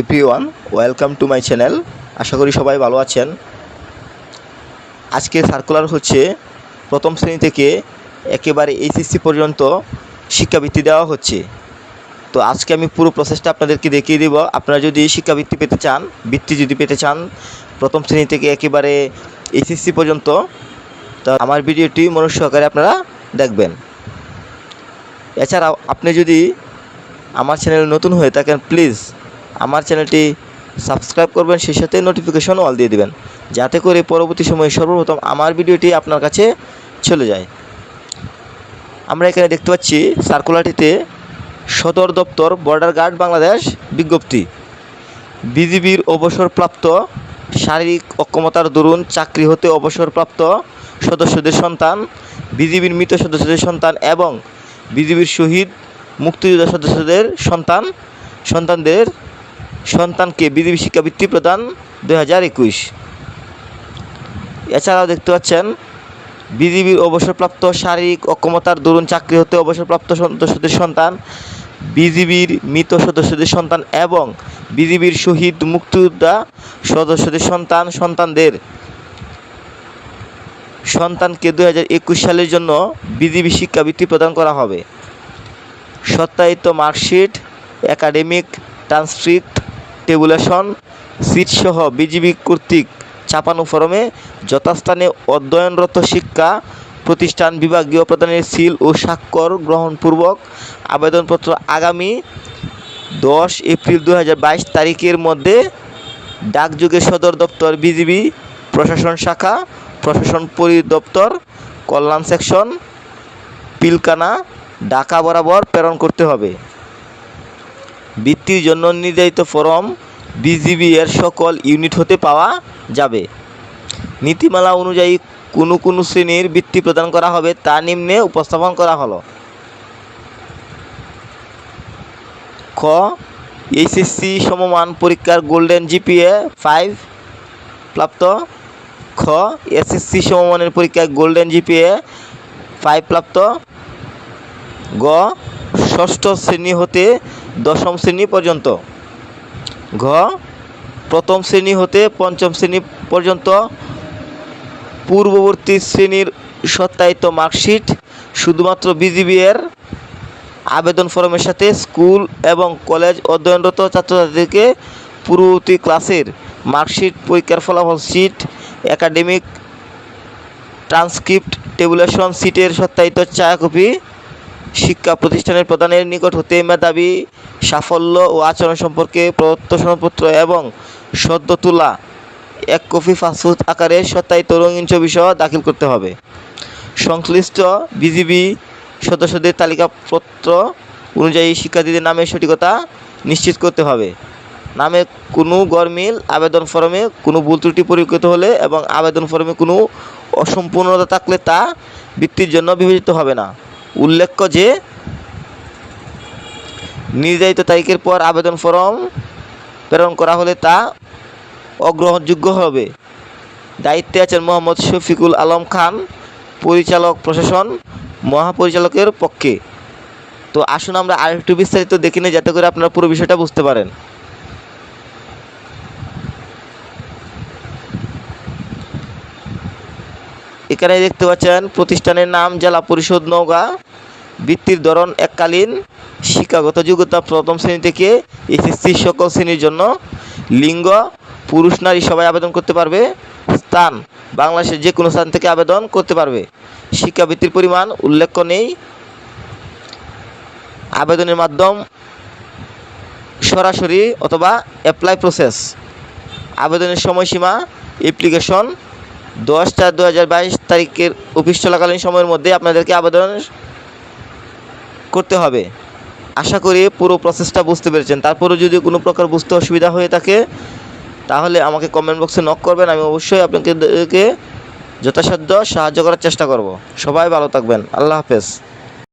Everyone, welcome to my channel. আশা করি সবাই ভালো আছেন। আজকে সার্কুলার হচ্ছে প্রথম শ্রেণি থেকে একেবারে এইচএসসি পর্যন্ত শিক্ষাবৃত্তি দেওয়া হচ্ছে। তো আজকে আমি পুরো প্রসেসটা আপনাদেরকে দেখিয়ে দেব। আপনারা যদি শিক্ষাবৃত্তি পেতে চান, বৃত্তি যদি পেতে চান, প্রথম শ্রেণি থেকে একেবারে এইচএসসি পর্যন্ত, তো আমার ভিডিওটি মনোজ সহকারে আপনারা দেখবেন। এছাড়াও, আপনি যদি আমার চ্যানেল নতুন হয়ে থাকেন প্লিজ আমার চ্যানেলটি সাবস্ক্রাইব করবেন, সেই সাথে নোটিফিকেশন অল দিয়ে দিবেন, যাতে করে পরবর্তী সময়ে সর্বপ্রথম আমার ভিডিওটি আপনার কাছে চলে যায়। আমরা এখানে দেখতে পাচ্ছি, সার্কুলারটিতে সদর দপ্তর বর্ডার গার্ড বাংলাদেশ বিজ্ঞপ্তি। বিজিবির অবসরপ্রাপ্ত শারীরিক অক্ষমতার দরুন চাকরি হতে অবসরপ্রাপ্ত সদস্যদের সন্তান, বিজিবির মৃত সদস্যদের সন্তান এবং বিজিবির শহীদ মুক্তিযোদ্ধা সদস্যদের সন্তান, সন্তানদের সন্তানকে বিজিবি শিক্ষাবৃত্তি প্রদান দুই হাজার একুশ। এছাড়াও দেখতে পাচ্ছেন, বিজিবির অবসরপ্রাপ্ত শারীরিক অক্ষমতার দরুন চাকরি হতে অবসরপ্রাপ্ত সদস্যদের সন্তান, বিজিবির মৃত সদস্যদের সন্তান এবং বিজিবির শহীদ মুক্তিযোদ্ধা সদস্যদের সন্তান, সন্তানদের সন্তানকে দু হাজার একুশ সালের জন্য বিজিবি শিক্ষাবৃত্তি প্রদান করা হবে। সত্যায়িত মার্কশিট, একাডেমিক, ট্রান্সক্রিপ্ট টেবুলেশন, সিটসহ বিজিবি কর্তৃক ছাপানো ফরমে যথাস্থানে অধ্যয়নরত শিক্ষা প্রতিষ্ঠান বিভাগীয় প্রদানের সিল ও স্বাক্ষর গ্রহণপূর্বক আবেদনপত্র আগামী দশ এপ্রিল দু হাজার বাইশ তারিখের মধ্যে ডাকযোগে সদর দপ্তর, বিজিবি প্রশাসন শাখা, প্রশাসন পরিদপ্তর, কল্যাণ সেকশন, পিলকানা, ঢাকা বরাবর প্রেরণ করতে হবে। বৃত্তির জন্য নির্ধারিত ফরম বিজিবি এর সকল ইউনিট হতে পাওয়া যাবে। নীতিমালা অনুযায়ী কোনো কোনো শ্রেণির বৃত্তি প্রদান করা হবে, তা নিম্নে উপস্থাপন করা হলো। খ, এইচএসসি সমমান পরীক্ষার গোল্ডেন জিপিএ ফাইভ প্রাপ্ত। খ, এসএসসি সমমানের পরীক্ষায় গোল্ডেন জিপিএ ফাইভ প্রাপ্ত। গ, ষষ্ঠ শ্রেণি হতে দশম শ্রেণি পর্যন্ত। ঘ, প্রথম শ্রেণি হতে পঞ্চম শ্রেণি পর্যন্ত। পূর্ববর্তী শ্রেণির সত্যায়িত মার্কশিট শুধুমাত্র বিজিবি এর আবেদন ফর্মের সাথে স্কুল এবং কলেজ অধ্যয়নরত ছাত্রছাত্রীদেরকে পূর্ববর্তী ক্লাসের মার্কশিট, পরীক্ষার ফলাফল সিট একাডেমিক ট্রান্সক্রিপ্ট টেবুলেশন সিটের সত্যায়িত ছায়াকপি শিক্ষা প্রতিষ্ঠানের প্রধানের নিকট হতে মেধাবী, সাফল্য ও আচরণ সম্পর্কে প্রত্যসনপত্র এবং সদ্য তোলা এক কপি ফাস্টফুড আকারে সত্যায়িত রঙিন ছবি সহ দাখিল করতে হবে। সংশ্লিষ্ট বিজিবি সদস্যদের তালিকাপত্র অনুযায়ী শিক্ষার্থীদের নামের সঠিকতা নিশ্চিত করতে হবে। নামে কোনো গরমিল আবেদন ফর্মে কোনো ভুল ত্রুটি পরিকৃত হলে এবং আবেদন ফর্মে কোনো অসম্পূর্ণতা থাকলে তা বৃত্তির জন্য বিবেচিত হবে না। উল্লেখ্য যে, নির্ধারিত তারিখের পর আবেদন ফর্ম প্রেরণ করা হলে তা অগ্রহণযোগ্য হবে। দায়িত্বে আছেন মোহাম্মদ শফিকুল আলম খান, পরিচালক প্রশাসন, মহাপরিচালকের পক্ষে। তো আসুন আমরা আরেকটু বিস্তারিত দেখি নিই, যাতে করে আপনারা পুরো বিষয়টা বুঝতে পারেন। এখানে দেখতে পাচ্ছেন, প্রতিষ্ঠানের নাম, জেলা পরিষদ, নওগাঁ। বৃত্তির ধরন এককালীন। শিক্ষাগত যোগ্যতা প্রথম শ্রেণি থেকে এসএসসি সকল শ্রেণির জন্য। লিঙ্গ, পুরুষ, নারী সবাই আবেদন করতে পারবে। স্থান, বাংলাদেশের যে কোনো স্থান থেকে আবেদন করতে পারবে। শিক্ষাবৃত্তির পরিমাণ উল্লেখ্য নেই। আবেদনের মাধ্যম সরাসরি অথবা অ্যাপ্লাই প্রসেস আবেদনের সময়সীমা অ্যাপ্লিকেশন দশ চার দু হাজার বাইশ তারিখের অফিস চলাকালীন সময়ের মধ্যে আপনাদেরকে আবেদন করতে হবে। আশা করি পুরো প্রসেসটা বুঝতে পেরেছেন। তারপরে যদি কোনো প্রকার বুঝতে অসুবিধা হয়ে থাকে, তাহলে আমাকে কমেন্ট বক্সে নক করবেন। আমি অবশ্যই আপনাদেরকে যথাসাধ্য সাহায্য করার চেষ্টা করব। সবাই ভালো থাকবেন। আল্লাহ হাফেজ।